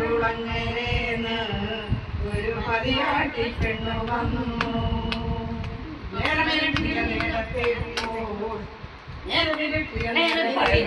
പതിയാണ്ടുളങ്ങരേന്ന് ഒരു പതിയാട്ടി പെണ്ണു വന്നു. നേരമിരട്ടിയ നേരത്തെ നേരമിരട്ടിയ നേരത്തെ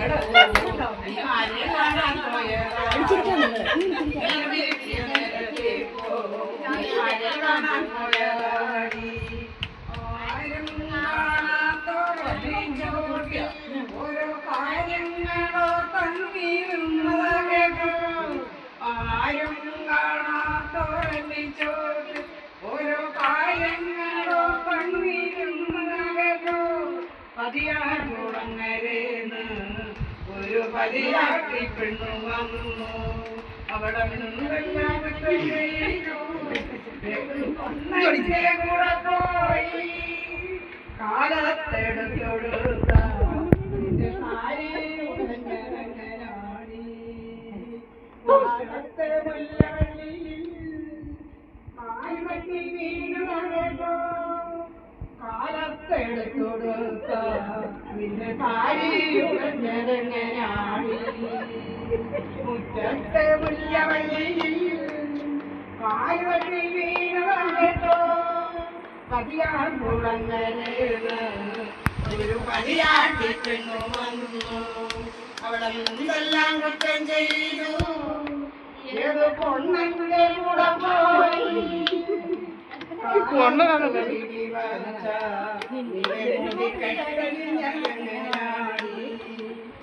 പതിയാടുളങ്ങരേന്ന് ഒരു പതിയാട്ടി പെണ്ണു വന്നു. അവിടെ നിന്നെല്ലാം കൂടെ പോയി. കാലത്തെടുത്തൊടുത്ത കാലത്തെടുത്തൊടുത്ത നിന്റെ സാരി ഉടഞ്ഞരങ്ങനാടി. മുറ്റത്തെ മുല്ലവള്ളിയിൽ കാൽവെട്ടി വീണുകണ്ടോ പതിയാൻ കുളങ്ങരേന്ന് ഒരു പെണ്ണു വന്നു. അവിടെ നിന്നെല്ലാം കുറ്റം ചെയ്തു. ഏത് പൊണ്ണന്റെ കൂടെ പോയി.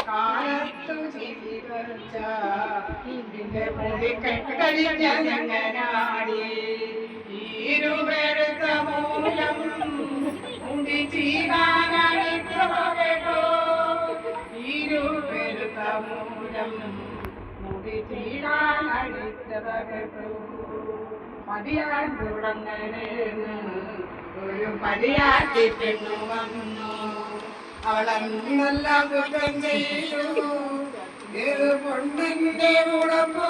കാലത്തു ചിരിവച്ച നിന്റെ മുടി കെട്ടടിഞ്ഞങ്ങനാടി ഇരുവരുത്ത മൂലം മുടി ചീടാനോ ഇരുവരുത്ത മൂലം മുടി ചീടാനടിച്ചതോ പതിയാൻ തുടങ്ങണേന്ന് ഒരു പടിയാക്കി വന്നു. അവളെല്ലാം പോയി